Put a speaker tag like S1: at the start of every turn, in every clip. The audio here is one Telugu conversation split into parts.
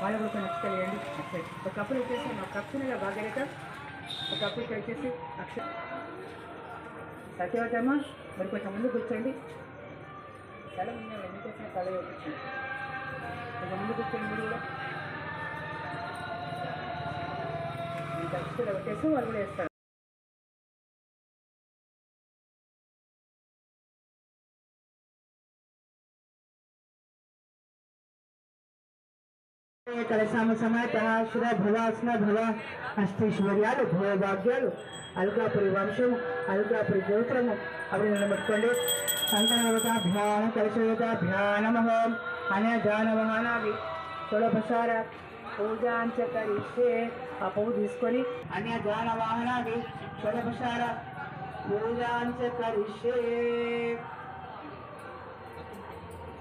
S1: వాళ్ళు కూడా కొన్ని అక్షరాలు వేయండి. అక్షయ్. ఒక కప్పులు వచ్చేసి మా కప్పుని భాగ్యత ఒక ఇక్కడ వచ్చేసి అక్ష సత్యవతమ్మ మరి కొంచెం ముందు కూర్చోండి. తల ముందు ఎందుకోసం తల కూర్చోండి కొంచెం ముందు కూర్చోండి మీరు కూడా. మీకు అక్షరాలు వచ్చేసి వాళ్ళు కూడా వేస్తారు. కలశామ సమేత శిర భవాస్న భవ అష్టైశ్వర్యాలు భోభాగ్యాలు అల్కాపురి వంశం అల్కాపురి గోత్రము అవి నిలబెట్టుకోండి అంతర్గతాభ్యాన కలశగతాభ్యానమహం అనే జానవహానావి తులభసార పూజాంచ కరిస్తే ఆ పువ్వు తీసుకొని అన్య జానవాహనావి తులభసార పూజాంచ కరిష్యే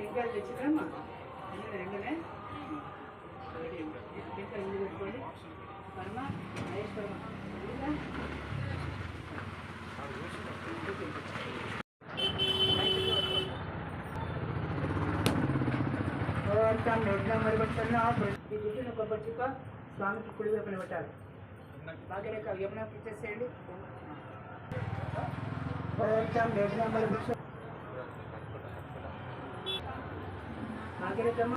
S1: ఇంకా తెచ్చుకమ్మా రెండునే ఇంకా ఇల్లు పెట్టుకోండి. వర్మ మహేష్ వర్మ ఈ జుట్టును కొబ్బరి చుక్క స్వామికి కుడి వైపున పెట్టాలి బాగా యమున ఇచ్చేసేయండి భాగ్యరేఖమ్మ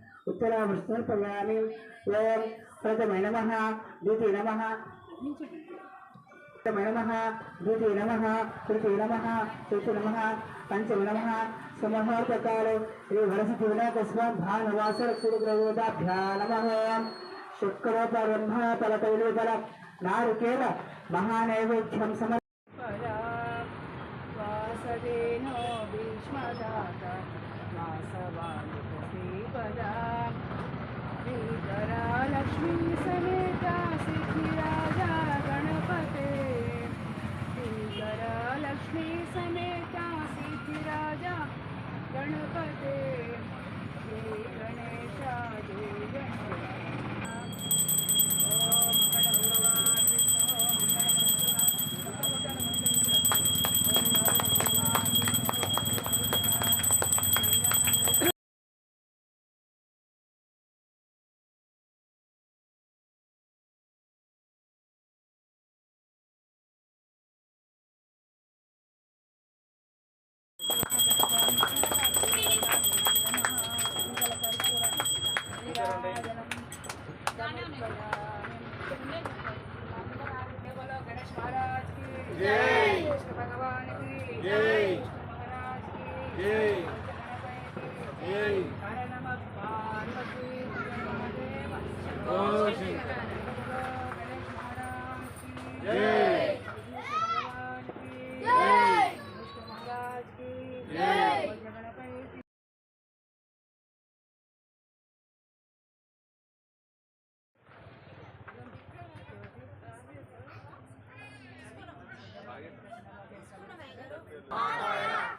S1: ఉత్తరాభి సమర్పయామి ఓం ప్రథమే నమ ద్వితీయ నమ ప్రథమే నమ ద్వితీయ నమ తృతీయ నమ చతుర్థ నమ పంచమ నమ సమహార్పకాలు శ్రీ వరసతి వినాయకస్వామి భానువాసర సూర్యగ్రహోదాభ్యా నమ శుక్రూప బ్రహ్మ తల తైలుతల నారికేల మహానైవేద్యం సమర్ వాసవేనో భీష్మదాత आसवानुपीपदा
S2: श्रीकरा
S1: लक्ष्मीं समेतासि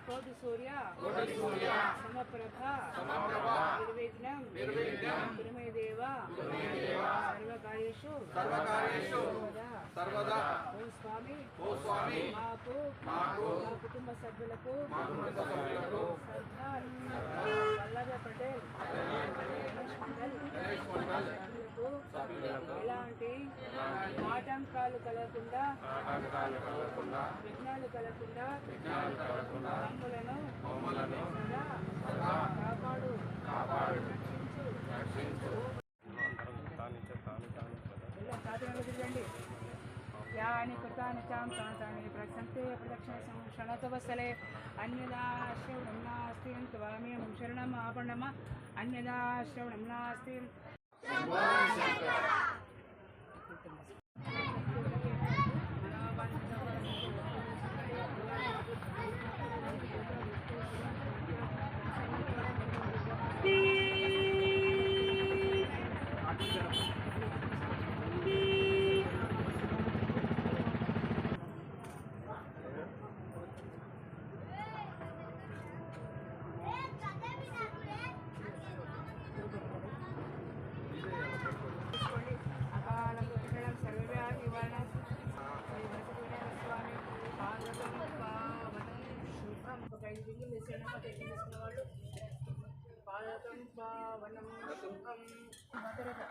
S1: కోటి సూర్య. సమప్రభ. నిర్విఘ్నం. గురుమే దేవ సర్వకార్యేషు సర్వదా. ఓ స్వామి. మాకు. మా కుటుంబ సభ్యులకు. సర్దార్ వల్లభ పటేల్. ఎలాంటి ఆటంకాలు కలగకుండా విఘ్నాలు కలగకుండా
S3: सान्तामि प्रसन्ते प्रदक्षिणसंक्षणतवसले अन्यदाश्रवणं नास्ति त्वामें शरणम् आपणम् अन्यदाश्रवणं नास्ति శుభం ఒక ఐదు దిగులు వేసేయండి తీసుకున్న వాళ్ళు పాదకం పావనం సుఖం భద్రత